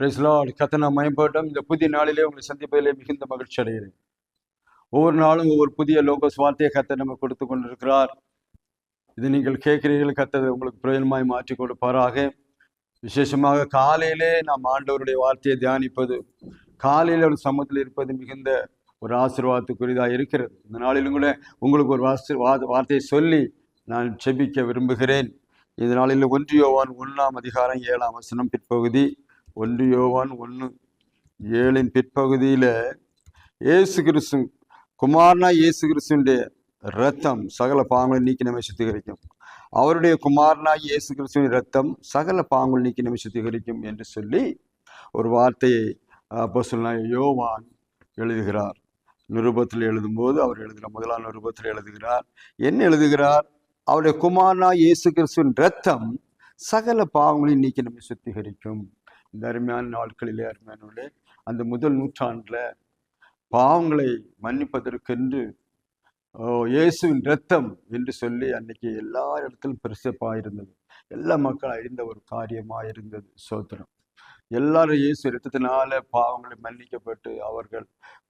பிரைஸ்லாட் கத்தனா மயம்பாட்டம் இந்த புதிய நாளிலே உங்களை சந்திப்பதிலே மிகுந்த மகிழ்ச்சி அடைகிறேன். ஒவ்வொரு நாளும் ஒவ்வொரு புதிய லோகஸ் வார்த்தையை கத்த நம்ம கொடுத்து கொண்டிருக்கிறார். இது நீங்கள் கேட்கிறீர்கள். கத்ததை உங்களுக்கு பிரயோஜனமாய் மாற்றி கொடுப்பாராக. விசேஷமாக காலையிலே நாம் ஆண்டவருடைய வார்த்தையை தியானிப்பது காலையில் ஒரு சமூகத்தில் இருப்பது மிகுந்த ஒரு ஆசீர்வாதத்துக்குரியதாக இருக்கிறது. இந்த நாளிலும் கூட உங்களுக்கு ஒரு வாசி வார்த்தையை சொல்லி நான் செபிக்க விரும்புகிறேன். இந்த நாளில் ஒன்று யோவான் ஒன்றாம் அதிகாரம் ஏழாம் வசனம் பிற்பகுதி. ஒன்று யோவான் ஒன்று ஏழின் பிற்பகுதியில் இயேசு கிறிஸ்து குமார்னா இயேசு கிறிஸ்துடைய ரத்தம் சகல பாவங்களை நீக்கி நம்மை சுத்திகரிக்கும். அவருடைய குமாரனாய் இயேசு கிறிஸ்துவின் ரத்தம் சகல பாவங்கள் நீக்கி நம்மை சுத்திகரிக்கும் என்று சொல்லி ஒரு வார்த்தையை அப்போ யோவான் எழுதுகிறார். நிருபத்தில் எழுதும்போது அவர் எழுதுகிற முதலாம் நிருபத்தில் எழுதுகிறார். என்ன எழுதுகிறார்? அவருடைய குமாரனா இயேசு கிறிஸ்துவின் ரத்தம் சகல பாவங்களையும் நீக்கி நம்மை சுத்திகரிக்கும். இந்த அருமையான நாட்களிலே அருமையானவர்களே அந்த முதல் நூற்றாண்டில் பாவங்களை மன்னிப்பதற்கென்று இயேசுவின் ரத்தம் என்று சொல்லி அன்னைக்கு எல்லா இடத்திலும் பிரசிப்பாக இருந்தது எல்லா மக்கள் அறிந்த ஒரு காரியமாக இருந்தது சோத்திரம். எல்லாரும் இயேசு இரத்தத்தினால பாவங்களை மன்னிக்கப்பட்டு அவர்கள்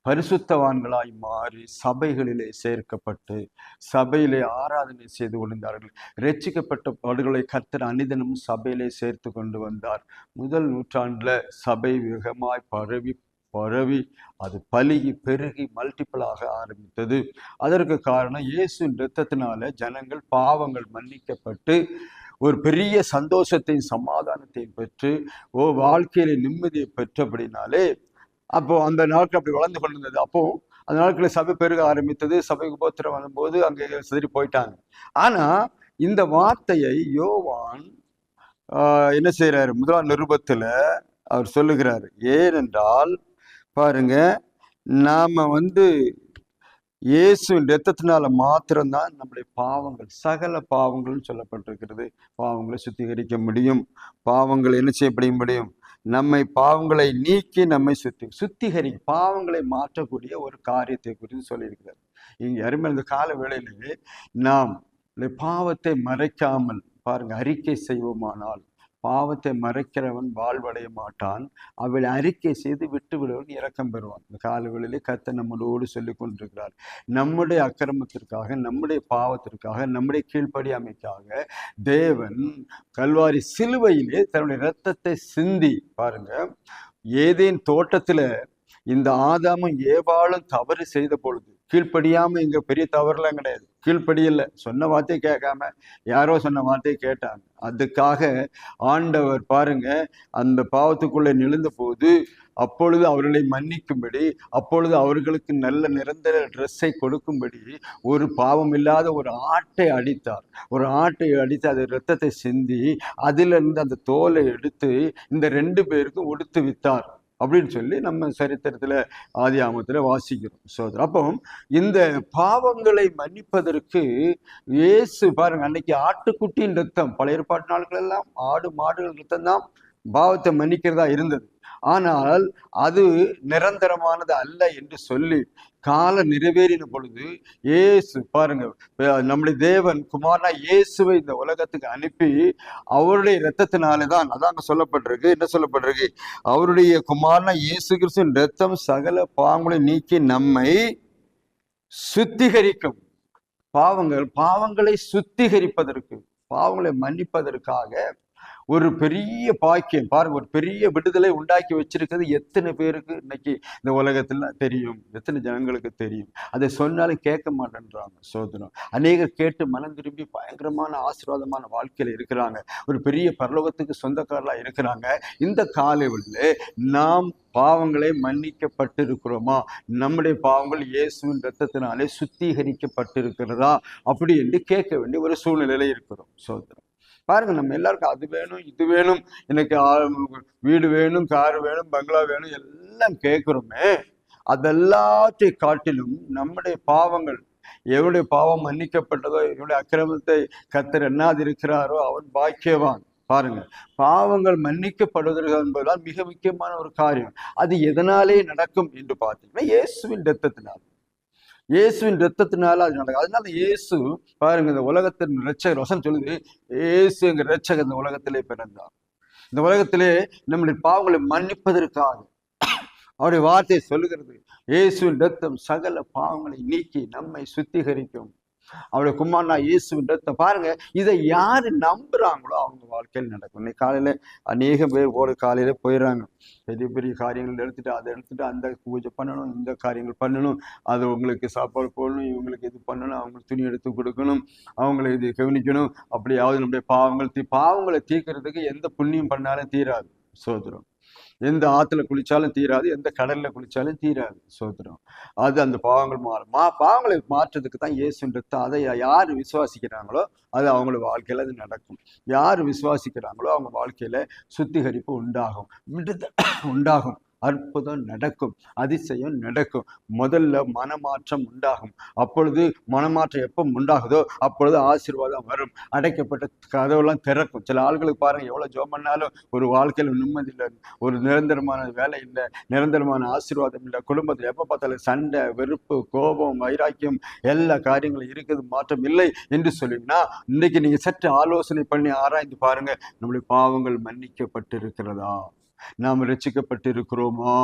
பரிசுத்தவான்களாய் மாறி சபைகளிலே சேர்க்கப்பட்டு சபையிலே ஆராதனை செய்து கொண்டிருந்தார்கள். ரட்சிக்கப்பட்ட படுகளை கர்த்தர் அனிதனும் சபையிலே சேர்த்து கொண்டு வந்தார். முதல் நூற்றாண்டில் சபை வேகமாய் பரவி பரவி அது பலுகி பெருகி மல்டிபிளாக ஆரம்பித்தது. அதற்கு காரணம் இயேசு இரத்தத்தினால ஜனங்கள் பாவங்கள் மன்னிக்கப்பட்டு ஒரு பெரிய சந்தோஷத்தையும் சமாதானத்தையும் பெற்று ஓ வாழ்க்கையில நிம்மதியை பெற்றபடினாலே அப்போ அந்த நாட்கள் அப்படி வளர்ந்து கொண்டிருந்தது. அப்போ அந்த நாட்களில் சபை பெருக ஆரம்பித்தது. சபைக்கு உபத்திரம் வரும்போது அங்கே சிதறி போயிட்டாங்க. ஆனா இந்த வார்த்தையை யோவான் என்ன செய்யறாரு முதலாம் நிருபத்துல அவர் சொல்லுகிறார். ஏனென்றால் பாருங்க நாம வந்து இயேசுவின் ரத்தத்தினால மாத்திரம்தான் நம்முடைய பாவங்கள் சகல பாவங்கள்னு சொல்லப்பட்டிருக்கிறது. பாவங்களை சுத்திகரிக்க முடியும். பாவங்கள் என்ன செய்யப்பட முடியும்? நம்மை பாவங்களை நீக்கி நம்மை சுத்தி சுத்திகரி பாவங்களை மாற்றக்கூடிய ஒரு காரியத்தை குறித்து சொல்லியிருக்கிறார். இங்கே அருமை இந்த கால வேளையிலே நாம் இந்த பாவத்தை மறைக்காமல் பாருங்க அறிக்கை செய்வோமானால் பாவத்தை மறைக்கிறவன் வாழ்வடைய மாட்டான். அவளை அறிக்கை செய்து விட்டு விடுவன் இரக்கம் பெறுவான். இந்த காலவெளியிலே கத்த நம்மளோடு சொல்லி கொண்டிருக்கிறார். நம்முடைய அக்கிரமத்திற்காக நம்முடைய பாவத்திற்காக நம்முடைய கீழ்ப்படியாமைக்காக தேவன் கல்வாரி சிலுவையிலே தன்னுடைய இரத்தத்தை சிந்தி பாருங்க ஏதேன் தோட்டத்துல இந்த ஆதாமும் ஏவாளும் தவறு செய்த பொழுது கீழ்ப்படியாமல் இங்கே பெரிய தவறுலாம் கிடையாது. கீழ்ப்படியில். சொன்ன வார்த்தையை கேட்காம யாரோ சொன்ன வார்த்தையை கேட்டாங்க. அதுக்காக ஆண்டவர் பாருங்க அந்த பாவத்துக்குள்ளே நெழுந்த போது அப்பொழுது அவர்களை மன்னிக்கும்படி அப்பொழுது அவர்களுக்கு நல்ல நிரந்தர ட்ரெஸ்ஸை கொடுக்கும்படி ஒரு பாவம் இல்லாத ஒரு ஆட்டை அடித்தார். ஒரு ஆட்டை அடித்து அது இரத்தத்தை சிந்தி அதிலிருந்து அந்த தோலை எடுத்து இந்த ரெண்டு பேருக்கும் உடுத்து வித்தார். அப்படின்னு சொல்லி நம்ம சரித்திரத்துல ஆதி ஆமத்துல வாசிக்கிறோம். சோதரம் அப்போ இந்த பாவங்களை மன்னிப்பதற்கு இயேசு பாருங்க அன்னைக்கு ஆட்டுக்குட்டியின் ரத்தம் பழைய ஏற்பாட்டு நாட்கள் எல்லாம் ஆடு மாடுகள் ரத்தம் தான் பாவத்தை மன்னிக்கிறதா இருந்தது. ஆனால் அது நிரந்தரமானது அல்ல என்று சொல்லி காலம் நிறைவேறின பொழுது இயேசு பாருங்க நம்முடைய தேவன் குமாரனா இயேசுவை இந்த உலகத்துக்கு அனுப்பி அவருடைய இரத்தத்தினாலே தான் அதாங்க சொல்லப்பட்டிருக்கு என்ன சொல்லப்பட்டிருக்கு? அவருடைய குமாரனா இயேசு கிறிஸ்துவின் ரத்தம் சகல பாவங்களை நீக்கி நம்மை சுத்திகரிக்கும். பாவங்கள் பாவங்களை சுத்திகரிப்பதற்கு பாவங்களை மன்னிப்பதற்காக ஒரு பெரிய பாக்கியம் பாருங்க ஒரு பெரிய விடுதலை உண்டாக்கி வச்சிருக்கிறது எத்தனை பேருக்கு இன்னைக்கு இந்த உலகத்துல தெரியும் எத்தனை ஜனங்களுக்கு தெரியும். அதை சொன்னாலும் கேட்க மாட்டேன்றாங்க சோதனம். அநேகர் கேட்டு மனம் திரும்பி பயங்கரமான ஆசீர்வாதமான வாழ்க்கையில இருக்கிறாங்க. ஒரு பெரிய பரலோகத்துக்கு சொந்தக்காரலா இருக்கிறாங்க. இந்த காலையில் நாம் பாவங்களை மன்னிக்கப்பட்டிருக்கிறோமா? நம்முடைய பாவங்கள் இயேசுவின் ரத்தத்தினாலே சுத்திகரிக்கப்பட்டிருக்கிறதா? அப்படி என்று கேட்க வேண்டிய ஒரு சூழ்நிலையில இருக்கிறோம் சோதனம். பாருங்க நம்ம எல்லாருக்கும் அது வேணும் இது வேணும் எனக்கு வீடு வேணும் கார் வேணும் பங்களா வேணும் எல்லாம் கேட்குறோமே அதெல்லாத்தை காட்டிலும் நம்முடைய பாவங்கள் எவனுடைய பாவம் மன்னிக்கப்பட்டதோ எவனுடைய அக்கிரமத்தை கத்தர் எண்ணாதிருக்கிறாரோ அவன் பாக்கியவான். பாருங்க பாவங்கள் மன்னிக்கப்படுவதற்கு என்பதுதான் மிக முக்கியமான ஒரு காரியம். அது எதனாலே நடக்கும் என்று பார்த்தீங்கன்னா இயேசுவின் ரத்தத்தினால் இயேசுவின் ரத்தத்தினால அது நடக்கும் அதனால இயேசு பாருங்க இந்த உலகத்தின் ரட்சகர் வசனம் சொல்லுது இயேசு எங்க ரட்சகர் இந்த உலகத்திலே பிறந்தார். இந்த உலகத்திலே நம்முடைய பாவங்களை மன்னிப்பதற்காக அவருடைய வார்த்தை சொல்லுகிறது இயேசுவின் ரத்தம் சகல பாவங்களை நீக்கி நம்மை சுத்திகரிக்கும். அவருடைய குமாரனா இயேசுன்றத பாருங்க. இதை யாரு நம்புறாங்களோ அவங்க வாழ்க்கையில் நடக்கும். இன்னைக்கு காலையில அநேக பேர் ஒரு காலையில போயிடுறாங்க. பெரிய பெரிய காரியங்கள் எடுத்துட்டு அதை எடுத்துட்டு அந்த பூஜை பண்ணணும் இந்த காரியங்கள் பண்ணணும். அது உங்களுக்கு சாப்பாடு போடணும் இவங்களுக்கு இது பண்ணணும் அவங்களுக்கு துணி எடுத்து கொடுக்கணும் அவங்களை இது கவனிக்கணும். அப்படியாவது நம்முடைய பாவங்கள் தீ பாவங்களை தீர்க்கறதுக்கு எந்த புண்ணியம் பண்ணாலும் தீராது. சோதரம் எந்த ஆத்துல குளிச்சாலும் தீராது எந்த கடல்ல குளிச்சாலும் தீராது சோதரம் அது அந்த பாவங்கள் மாறும். மா பாவங்களை மாற்றுறதுக்கு தான் இயேசுன்றது அதை யார் விசுவாசிக்கிறாங்களோ அது அவங்களோட வாழ்க்கையில அது நடக்கும். யார் விசுவாசிக்கிறாங்களோ அவங்க வாழ்க்கையில சுத்திகரிப்பு உண்டாகும். உண்டாகும். அற்புதம் நடக்கும் அதிசயம் நடக்கும். முதல்ல மனமாற்றம் உண்டாகும். அப்பொழுது மனமாற்றம் எப்போ உண்டாகுதோ அப்பொழுது ஆசீர்வாதம் வரும். அடைக்கப்பட்ட கதவெல்லாம் திறக்கும். சில ஆள்களுக்கு பாருங்க எவ்வளவு ஜோம் பண்ணாலும் ஒரு வாழ்க்கையில நிம்மதி இல்லை ஒரு நிரந்தரமான வேலை இல்லை நிரந்தரமான ஆசீர்வாதம் இல்லை. குடும்பத்தில் எப்போ பார்த்தாலும் சண்டை வெறுப்பு கோபம் வைராக்கியம் எல்லா காரியங்களும் இருக்குது மாற்றம் இல்லை என்று சொல்லிங்கன்னா இன்னைக்கு நீங்க சற்று ஆலோசனை பண்ணி ஆராய்ந்து பாருங்க நம்முடைய பாவங்கள் மன்னிக்கப்பட்டிருக்கிறதா? நாம் ரசிக்கப்பட்டிருக்கிறோமோ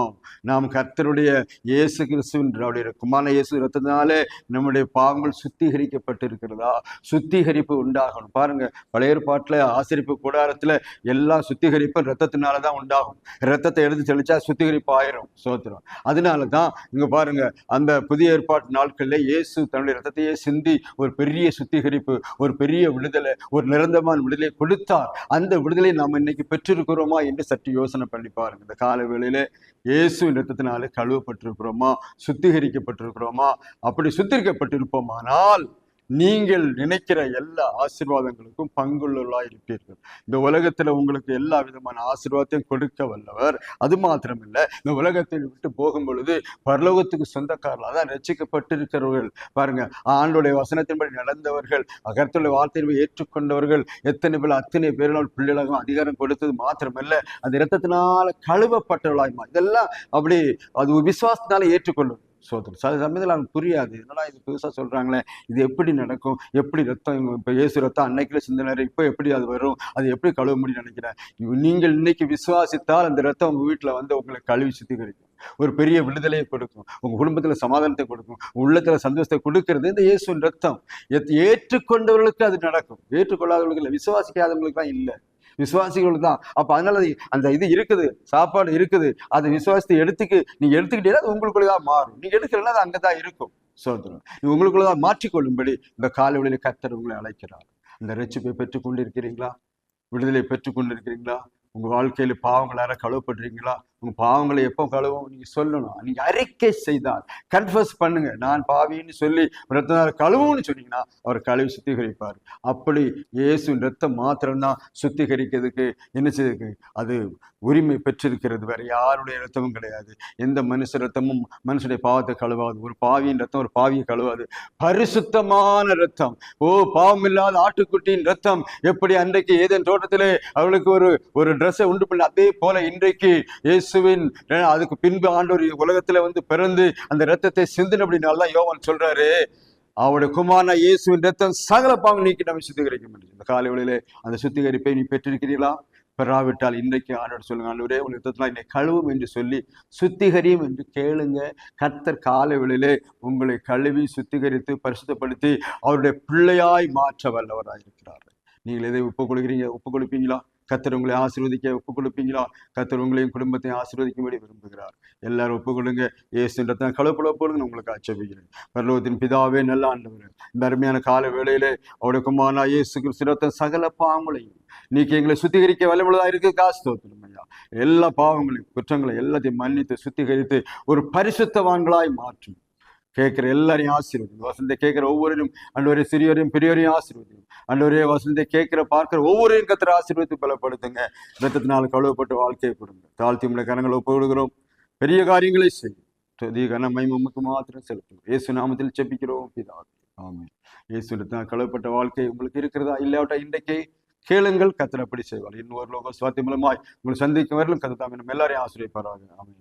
நாம் கர்த்தருடைய இயேசு கிறிஸ்துவின் அவருடைய குமான இயேசு ரத்தத்தினாலே நம்முடைய பாவங்கள் சுத்திகரிக்கப்பட்டிருக்கிறதா? சுத்திகரிப்பு உண்டாகணும். பாருங்க பழைய ஏற்பாட்டுல ஆசிரிப்பு கூடாரத்தில் எல்லா சுத்திகரிப்பும் ரத்தத்தினால தான் உண்டாகும். ரத்தத்தை எடுத்து தெளிச்சா சுத்திகரிப்பு ஆயிரும் சோத்திரம். அதனால தான் இங்க பாருங்க அந்த புதிய ஏற்பாட்டு நாட்கள்ல இயேசு தன்னுடைய ரத்தத்தையே சிந்தி ஒரு பெரிய சுத்திகரிப்பு ஒரு பெரிய விடுதலை ஒரு நிரந்தரமான விடுதலை கொடுத்தார். அந்த விடுதலை நாம் இன்னைக்கு பெற்றிருக்கிறோமா என்று சற்று யோசனை பண்ணி பாருங்க. இந்த கால வேளையில இயேசு ரத்தத்தினாலே கழுவப்பட்டிருக்கிறோமா? சுத்திகரிக்கப்பட்டிருக்கிறோமா? அப்படி சுத்திகரிக்கப்பட்டிருப்போமானால் நீங்கள் நினைக்கிற எல்லா ஆசீர்வாதங்களுக்கும் பங்குள்ளவர்களாய் இருப்பீர்கள். இந்த உலகத்துல உங்களுக்கு எல்லா விதமான ஆசீர்வாதத்தையும் கொடுக்க வல்லவர். அது மாத்திரமில்லை இந்த உலகத்தை விட்டு போகும் பொழுது பரலோகத்துக்கு சொந்தக்காரர்களாக தான் ரசிக்கப்பட்டிருக்கிறவர்கள் பாருங்க ஆண்டுடைய வசனத்தின்படி நடந்தவர்கள் அகர்த்துடைய வார்த்தையை ஏற்றுக்கொண்டவர்கள் எத்தனை பேர் அத்தனை பேர்கள் பிள்ளைகளுக்கும் அதிகாரம் கொடுத்தது மாத்திரமில்லை அந்த இரத்தத்தினால கழுவப்பட்டவர்களாயுமா இதெல்லாம் அப்படி அது விசுவாசத்தினால ஏற்றுக்கொள்ளும். சோதரம் சில சமயத்தில் அவனுக்கு புரியாது. என்னடா இது புதுசாக சொல்கிறாங்களே இது எப்படி நடக்கும்? எப்படி ரத்தம் இப்போ இயேசு ரத்தம் அன்னைக்குள்ள சிந்தனை இப்போ எப்படி அது வரும்? அது எப்படி கழுவ முடியும் நினைக்கிறேன் நீங்கள் இன்னைக்கு விசுவாசித்தால் அந்த ரத்தம் உங்கள் வீட்டில் வந்து உங்களை கழுவி சுத்திகரிக்கும். ஒரு பெரிய விடுதலையை கொடுக்கும். உங்கள் குடும்பத்தில் சமாதானத்தை கொடுக்கும். உள்ளத்தில் சந்தோஷத்தை கொடுக்கறது இந்த இயேசுவின் ரத்தம். ஏற்றுக்கொண்டவர்களுக்கு அது நடக்கும். ஏற்றுக்கொள்ளாதவர்களுக்கு இல்லை. விசுவாசிக்காதவங்களுக்கு தான் இல்லை. விசுவாசிகள் தான் அப்போ அதனால அந்த இது இருக்குது சாப்பாடு இருக்குது. அதை விசுவாசத்தை எடுத்துக்கு நீங்க எடுத்துக்கிட்டீங்கன்னா அது உங்களுக்குள்ளதான் மாறும். நீங்க எடுக்கிறனா அது அங்கதான் இருக்கும். சோதரம் நீ உங்களுக்குள்ளதான் மாற்றிக்கொள்ளும்படி இந்த காலவெளியில் கத்தர் உங்களை அழைக்கிறார். இந்த ரட்சிப்பை பெற்றுக் கொண்டிருக்கிறீங்களா விடுதலை பெற்றுக் கொண்டிருக்கிறீங்களா உங்க வாழ்க்கையில பாவங்களார கழுவப்படுறீங்களா உங்கள் பாவங்களை எப்போ கழுவும் நீங்க சொல்லணும். நீங்க அறிக்கை செய்தால். கன்ஃபர்ஸ் பண்ணுங்க. நான் பாவின்னு சொல்லி ரத்த கழுவுன்னு சொன்னீங்கன்னா அவர் கழுவி சுத்திகரிப்பார். அப்படி இயேசு ரத்தம் மாத்திரம்தான் சுத்திகரிக்கிறதுக்கு என்ன செய்யுது அது உரிமை பெற்றிருக்கிறது. வேற யாருடைய ரத்தமும் கிடையாது. எந்த மனுஷ ரத்தமும் மனுஷனுடைய பாவத்தை கழுவாது. ஒரு பாவியின் ரத்தம் ஒரு பாவியை கழுவாது. பரிசுத்தமான ரத்தம் ஓ பாவம் இல்லாத ஆட்டுக்குட்டியின் ரத்தம் எப்படி அன்றைக்கு ஏதேன் தோட்டத்திலே அவளுக்கு ஒரு ஒரு ட்ரெஸ்ஸை உண்டு பண்ண அதே போல இன்றைக்கு இயேசு இயேசுவின் அதுக்கு பின்பு ஆண்டவர் உலகத்துல வந்து பிறந்து அந்த ரத்தத்தை சிந்தின தான் யோவான் சொல்றாரு அவருடைய குமாரனா இயேசுவின் ரத்தம் சகல பாவம் நீக்கி நம்ம சுத்திகரிக்க முடியும் இந்த காலை வேளையிலே அந்த சுத்திகரிப்பை நீ பெற்றிருக்கிறீர்களா? பெறாவிட்டால் இன்றைக்கு ஆண்டவர் சொல்லுங்க ஆண்டவரே உங்கள் யுத்தத்தில் என்னை கழுவும் என்று சொல்லி சுத்திகரியும் என்று கேளுங்க. கர்த்தர் காலை வேளையிலே உங்களை கழுவி சுத்திகரித்து பரிசுத்தப்படுத்தி அவருடைய பிள்ளையாய் மாற்ற வல்லவராக இருக்கிறார் நீங்கள் எதை ஒப்புக் கொடுக்குறீங்க கத்தர் உங்களை ஆசீர்வதிக்க ஒப்பு கொடுப்பீங்களா கத்தர் உங்களையும் குடும்பத்தையும் ஆசீர்வதிக்கும்படி விரும்புகிறார். எல்லாரும் ஒப்பு கொடுங்க ஏசுன்றத கழுப்புல போடுங்க உங்களுக்கு ஆட்சேபிக்கிறேன். பரலோகத்தின் பிதாவே நல்ல ஆண்டவர் இந்த அருமையான கால வேளையிலே அவருடைய குமாரனா இயேசு கிறிஸ்து சகல பாவங்களையும் நீக்கி எங்களை சுத்திகரிக்க வல்லமுள்ளதா இருக்கு? காசு தோத்தணும் ஐயா. எல்லா பாவங்களையும் குற்றங்களை எல்லாத்தையும் மன்னித்து சுத்திகரித்து ஒரு பரிசுத்தவான்களாய் மாற்றும். கேட்குற எல்லாரையும் ஆசீர்வதிங்க வசனத்தை கேட்குற ஒவ்வொருவரும் அண்டவரே சிறியோரையும் பெரியோரையும் ஆசீர்வதிங்க அண்டவரே வசனத்தை கேட்குற பார்க்குற ஒவ்வொருவரையும் கத்திர ஆசீர்வதித்து பலப்படுத்துங்க. ரத்தத்தினால் கழுவப்பட்ட வாழ்க்கையை கொடுங்க. தாழ்த்தி உள்ள கரங்களை ஒப்புவிடுகிறோம் பெரிய காரியங்களை செய்யும் துதி கனமை உமக்கு மாத்திரம் செலுத்தும் இயேசு நாமத்தில் செப்பிக்கிறோம் பிதாவே. இயேசு தான் கழுவப்பட்ட வாழ்க்கை உங்களுக்கு இருக்கிறதா? இல்லாவிட்டா இன்றைக்கே கேளுங்கள் கத்திரப்படி செய்வார். இன்னொரு லோக சுவாத்தி மூலமாய் உங்களை சந்திக்கும் வரலும் கத்தர் தாமே எல்லாரையும் ஆசிரியப்பாராக ஆமென்.